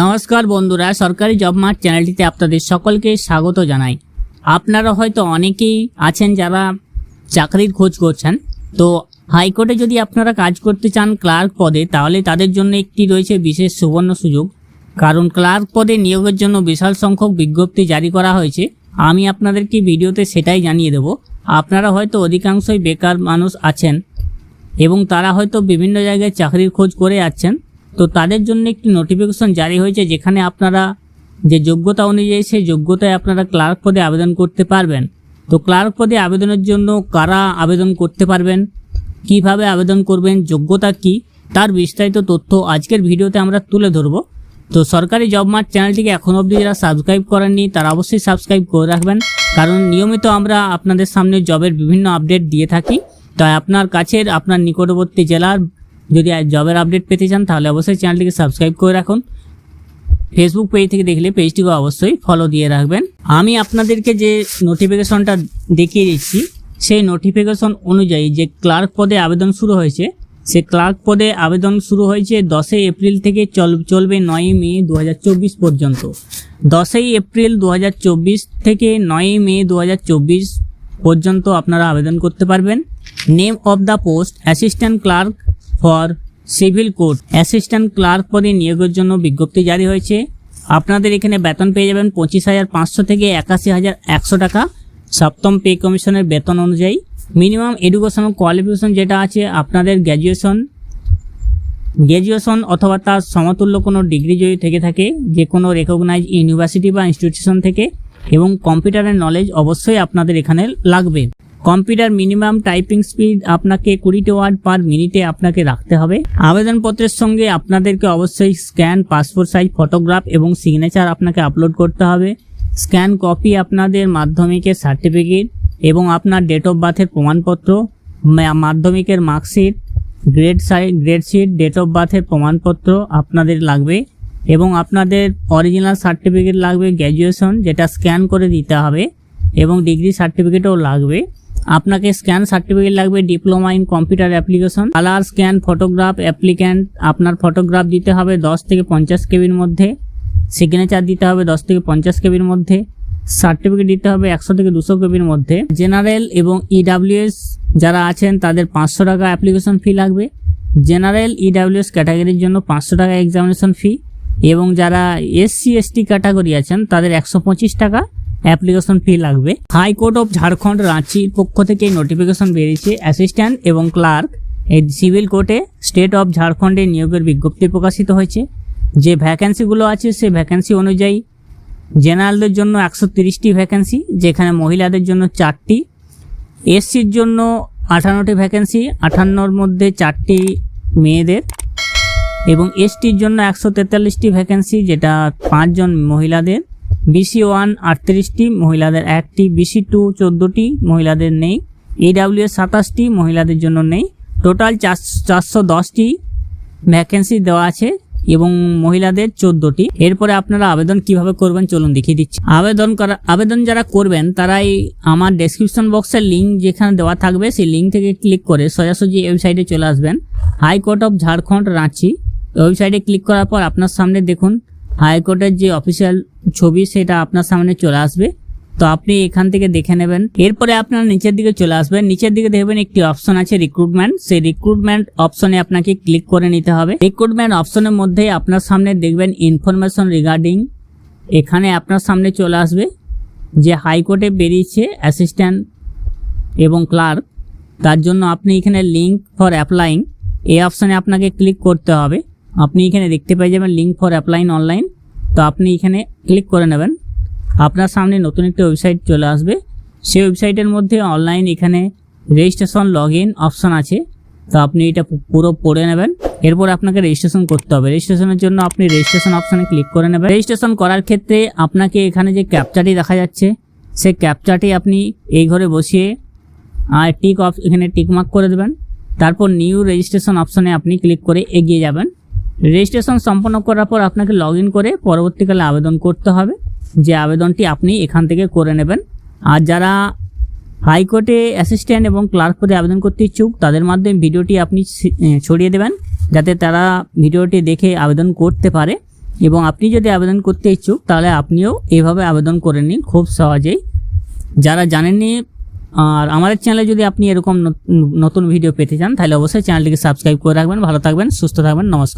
নমস্কার বন্ধুরা, সরকারি জব মার্ট চ্যানেলটিতে আপনাদের সকলকে স্বাগত জানাই। আপনারা হয়তো অনেকেই আছেন যারা চাকরির খোঁজ করছেন। তো হাইকোর্টে যদি আপনারা কাজ করতে চান ক্লার্ক পদে, তাহলে তাদের জন্য একটি রয়েছে বিশেষ সুবর্ণ সুযোগ। কারণ ক্লার্ক পদে নিয়োগের জন্য বিশাল সংখ্যক বিজ্ঞপ্তি জারি করা হয়েছে। আমি আপনাদেরকে ভিডিওতে সেটাই জানিয়ে দেব। আপনারা হয়তো অধিকাংশই বেকার মানুষ আছেন এবং তারা হয়তো বিভিন্ন জায়গায় চাকরির খোঁজ করে যাচ্ছেন তো তাদের জন্য একটি নোটিফিকেশন জারি হয়েছে যেখানে আপনারা যে যোগ্যতা অনুযায়ী সেই যোগ্যতায় আপনারা ক্লার্ক পদে আবেদন করতে পারবেন। তো ক্লার্ক পদে আবেদনের জন্য কারা আবেদন করতে পারবেন? কীভাবে আবেদন করবেন? যোগ্যতা কি? তার বিস্তারিত তথ্য আজকের ভিডিওতে আমরা তুলে ধরব। তো সরকারি জব মার্ট চ্যানেলটিকে এখন অবধি যারা সাবস্ক্রাইব করেননি, তারা অবশ্যই সাবস্ক্রাইব করে রাখবেন। কারণ নিয়মিত আমরা আপনাদের সামনে জবের বিভিন্ন আপডেট দিয়ে থাকি। তাই আপনার কাছের, আপনার নিকটবর্তী জেলার যদি জবের আপডেট পেতে চান, তাহলে অবশ্যই চ্যানেলটিকে সাবস্ক্রাইব করে রাখুন। ফেসবুক পেজ থেকে দেখলে পেজটিকে অবশ্যই ফলো দিয়ে রাখবেন। আমি আপনাদেরকে যে নোটিফিকেশনটা দেখিয়ে দিচ্ছি, সেই নোটিফিকেশন অনুযায়ী যে ক্লার্ক পদে আবেদন শুরু হয়েছে, সে ক্লার্ক পদে আবেদন শুরু হয়েছে দশই এপ্রিল থেকে চল, চলবে নয়ই মে দু হাজার চব্বিশ পর্যন্ত। দশই এপ্রিল দু হাজার চব্বিশ থেকে নয়ই মে দু হাজার চব্বিশ পর্যন্ত আপনারা আবেদন করতে পারবেন। Name of the post assistant clerk for civil court assistant clerk পদে নিয়োগের জন্য বিজ্ঞপ্তি জারি হয়েছে। আপনাদের এখানে বেতন পেয়ে যাবেন পঁচিশ হাজার পাঁচশো থেকে একাশি হাজার একশো টাকা। সপ্তম পে কমিশনের বেতন অনুযায়ী। মিনিমাম এডুকেশন কোয়ালিফিকেশন যেটা আছে, আপনাদের গ্র্যাজুয়েশন গ্র্যাজুয়েশন অথবা তার সমতুল্য কোনো ডিগ্রি যদি থেকে থাকে, যে কোনো রেকগনাইজ ইউনিভার্সিটি বা ইনস্টিটিউশন থেকে, এবং কম্পিউটারের নলেজ অবশ্যই আপনাদের এখানে লাগবে। কম্পিউটার মিনিমাম টাইপিং স্পিড আপনাকে কুড়িটি ওয়ার্ড পার মিনিটে আপনাকে রাখতে হবে। আবেদনপত্রের সঙ্গে আপনাদেরকে অবশ্যই স্ক্যান পাসপোর্ট সাইজ, ফটোগ্রাফ এবং সিগনেচার আপনাকে আপলোড করতে হবে। স্ক্যান কপি আপনাদের মাধ্যমিকের সার্টিফিকেট এবং আপনার ডেট অফ বার্থের প্রমাণপত্র মাধ্যমিকের মার্কশিট, গ্রেড সাই, গ্রেড শিট, ডেট অফ বার্থের প্রমাণপত্র আপনাদের লাগবে এবং আপনাদের অরিজিনাল সার্টিফিকেট লাগবে, গ্র্যাজুয়েশন যেটা স্ক্যান করে দিতে হবে এবং ডিগ্রি সার্টিফিকেটও লাগবে। আপনাকে স্ক্যান সার্টিফিকেট লাগবে diploma in computer application colour scan photograph applicant আপনার ফটোগ্রাফ দিতে হবে দশ থেকে পঞ্চাশ কেবির মধ্যে সিগনেচার দিতে হবে দশ থেকে পঞ্চাশ কেবির মধ্যে সার্টিফিকেট দিতে হবে একশো থেকে দুশো কেবির মধ্যে। জেনারেল এবং ইডাব্লিউএস যারা আছেন, তাদের পাঁচশো টাকা অ্যাপ্লিকেশন ফি লাগবে। জেনারেল ইডাব্লিউএস ক্যাটাগরির জন্য পাঁচশো টাকা এক্সামিনেশন ফি এবং যারা এসসি এসটি ক্যাটাগরি আছেন, তাদের একশো পঁচিশ টাকা অ্যাপ্লিকেশন ফি লাগবে। হাইকোর্ট অফ ঝাড়খণ্ড রাঁচির পক্ষ থেকে নোটিফিকেশন বেরিয়েছে অ্যাসিস্ট্যান্ট এবং ক্লার্ক এই সিভিল কোর্টে স্টেট অফ ঝাড়খণ্ডে নিয়োগের বিজ্ঞপ্তি প্রকাশিত হয়েছে। যে ভ্যাকেন্সিগুলো আছে, সেই ভ্যাকেন্সি অনুযায়ী জেনারেলদের জন্য একশো তিরিশটি ভ্যাকেন্সি যেখানে মহিলাদের জন্য চারটি। এসসির জন্য আঠান্নটি ভ্যাকেন্সি আঠান্নর মধ্যে চারটি মেয়েদের। এবং এসটির জন্য একশো তেতাল্লিশটি ভ্যাকেন্সি যেটা পাঁচজন মহিলাদের। বিসি ওয়ান আটত্রিশটি, মহিলাদের একটি, বিসি টু চোদ্দোটি, মহিলাদের নেই। এডাব্লিউএস সাতাশটি, মহিলাদের জন্য নেই। টোটাল চার চারশো দশটি ভ্যাকেন্সি দেওয়া আছে এবং মহিলাদের চোদ্দোটি। এরপরে আপনারা আবেদন কীভাবে করবেন চলুন দেখিয়ে দিচ্ছি। আবেদন করা আবেদন যারা করবেন, তারাই আমার ডেসক্রিপশন বক্সের লিঙ্ক যেখানে দেওয়া থাকবে, সেই লিঙ্ক থেকে ক্লিক করে সোজাসুজি ওয়েবসাইটে চলে আসবেন। High court of Jharkhand Ranchi. ওয়েবসাইটে ক্লিক করার পর আপনার সামনে দেখুন হাইকোর্টের যে অফিসিয়াল ছবি, সেটা আপনার সামনে চলে আসবে। তো আপনি এখান থেকে দেখে নেবেন। এরপরে আপনার নিচের দিকে চলে আসবেন। নিচের দিকে দেখবেন একটি অপশন আছে রিক্রুটমেন্ট সেই রিক্রুটমেন্ট অপশনে আপনাকে ক্লিক করে নিতে হবে। রিক্রুটমেন্ট অপশনের মধ্যে আপনার সামনে দেখবেন ইনফরমেশন রিগার্ডিং এখানে আপনার সামনে চলে আসবে যে হাইকোর্টে বেরিয়েছে অ্যাসিস্ট্যান্ট এবং ক্লার্ক তার জন্য আপনি এখানে লিঙ্ক ফর অ্যাপ্লাইং এই অপশানে আপনাকে ক্লিক করতে হবে। আপনি এখানে দেখতে পেয়ে যাবেন লিঙ্ক ফর অ্যাপ্লাইন অনলাইন তো আপনি এখানে ক্লিক করে নেবেন। আপনার সামনে নতুন একটি ওয়েবসাইট চলে আসবে। সেই ওয়েবসাইটের মধ্যে অনলাইন এখানে রেজিস্ট্রেশন লগ ইন অপশান আছে। তো আপনি এটা পুরো পড়ে নেবেন। এরপর আপনাকে রেজিস্ট্রেশন করতে হবে। রেজিস্ট্রেশনের জন্য আপনি রেজিস্ট্রেশন অপশানে ক্লিক করে নেবেন। রেজিস্ট্রেশন করার ক্ষেত্রে আপনাকে এখানে যে ক্যাপচাটি দেখা যাচ্ছে, সেই ক্যাপচাটি আপনি এই ঘরে বসিয়ে আর টিক অপ এখানে টিক মার্ক করে দেবেন। তারপর নিউ রেজিস্ট্রেশন অপশানে আপনি ক্লিক করে এগিয়ে যাবেন। রেজিস্ট্রেশন সম্পন্ন করার পর আপনাকে লগ করে পরবর্তীকালে আবেদন করতে হবে। যে আবেদনটি আপনি এখান থেকে করে নেবেন। আর যারা হাইকোর্টে অ্যাসিস্ট্যান্ট এবং ক্লার্ক পদে আবেদন করতে ইচ্ছুক, তাদের মাধ্যমে ভিডিওটি আপনি ছড়িয়ে দেবেন। যাতে তারা ভিডিওটি দেখে আবেদন করতে পারে। এবং আপনি যদি আবেদন করতে ইচ্ছুক, তাহলে আপনিও এভাবে আবেদন করে নিন খুব সহজেই। যারা জানেননি, আর আমাদের চ্যানেলে যদি আপনি এরকম নত- নতুন ভিডিও পেতে চান, তাহলে অবশ্যই চ্যানেলটিকে সাবস্ক্রাইব করে রাখবেন। ভালো থাকবেন, সুস্থ থাকবেন, নমস্কার।